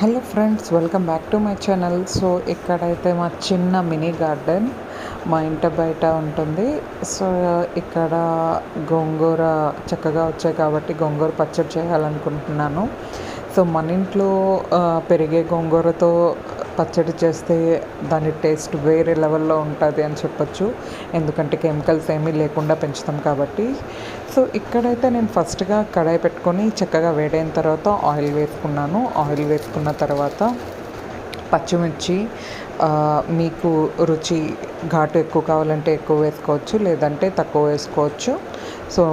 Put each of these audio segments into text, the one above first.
Hello friends welcome back to my channel. So ఇక్కడైతే మా చిన్న మినీ గార్డెన్ మా ఇంటి బయట ఉంటుంది. సో ఇక్కడ గోంగూర చక్కగా వచ్చాయి కాబట్టి గోంగూర పచ్చడి చేయాలనుకుంటున్నాను. సో మన ఇంట్లో పెరిగే గోంగూరతో పచ్చడి చేస్తే దాని టేస్ట్ వేరే లెవెల్లో ఉంటుంది అని చెప్పొచ్చు. ఎందుకంటే కెమికల్స్ ఏమీ లేకుండా పెంచుతాం కాబట్టి. సో ఇక్కడైతే నేను ఫస్ట్గా కడాయి పెట్టుకొని చక్కగా వేడైన తర్వాత ఆయిల్ వేసుకున్నాను. ఆయిల్ వేసుకున్న తర్వాత పచ్చిమిర్చి మీకు రుచి ఘాటు ఎక్కువ కావాలంటే ఎక్కువ వేసుకోవచ్చు లేదంటే తక్కువ వేసుకోవచ్చు. సో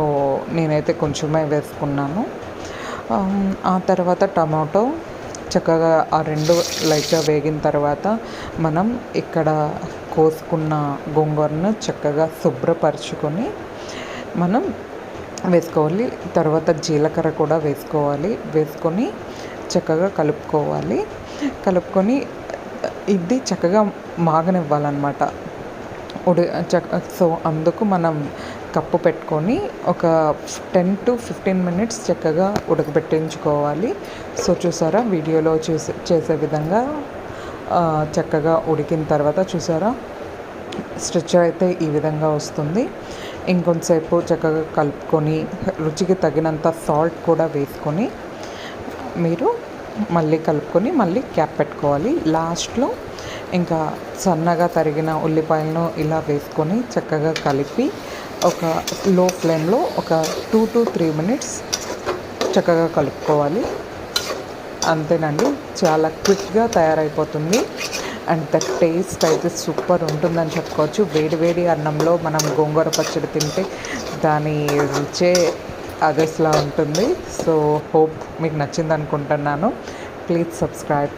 నేనైతే కొంచెమే వేసుకున్నాను. ఆ తర్వాత టమాటో చక్కగా ఆ రెండు లైట్గా వేగిన తర్వాత మనం ఇక్కడ కోసుకున్న గోంగూరను చక్కగా శుభ్రపరచుకొని మనం వేసుకోవాలి. తర్వాత జీలకర్ర కూడా వేసుకోవాలి. వేసుకొని చక్కగా కలుపుకోవాలి. కలుపుకొని ఇది చక్కగా మాగనివ్వాలన్నమాట. ఉడి చక్క సో అందుకు మనం కప్పు పెట్టుకొని ఒక టెన్ టు ఫిఫ్టీన్ మినిట్స్ చక్కగా ఉడకబెట్టించుకోవాలి. సో చూసారా వీడియోలో చూసే చేసే విధంగా చక్కగా ఉడికిన తర్వాత చూసారా స్ట్రెచ్ అయితే ఈ విధంగా వస్తుంది. ఇంకొంతసేపు చక్కగా కలుపుకొని రుచికి తగినంత సాల్ట్ కూడా వేసుకొని మీరు మళ్ళీ కలుపుకొని మళ్ళీ క్యాప్ పెట్టుకోవాలి. లాస్ట్లో ఇంకా సన్నగా తరిగిన ఉల్లిపాయలను ఇలా వేసుకొని చక్కగా కలిపి ఒక లో ఫ్లేమ్లో ఒక టూ టు త్రీ మినిట్స్ చక్కగా కలుపుకోవాలి. అంతేనండి చాలా క్విక్గా తయారైపోతుంది. అండ్ ద టేస్ట్ అయితే సూపర్ ఉంటుందని చెప్పుకోవచ్చు. వేడి వేడి అన్నంలో మనం గోంగూర పచ్చడి తింటే దాని రుచే అదర్స్లా ఉంటుంది. సో హోప్ మీకు నచ్చింది అనుకుంటున్నాను ప్లీజ్ సబ్స్క్రైబ్.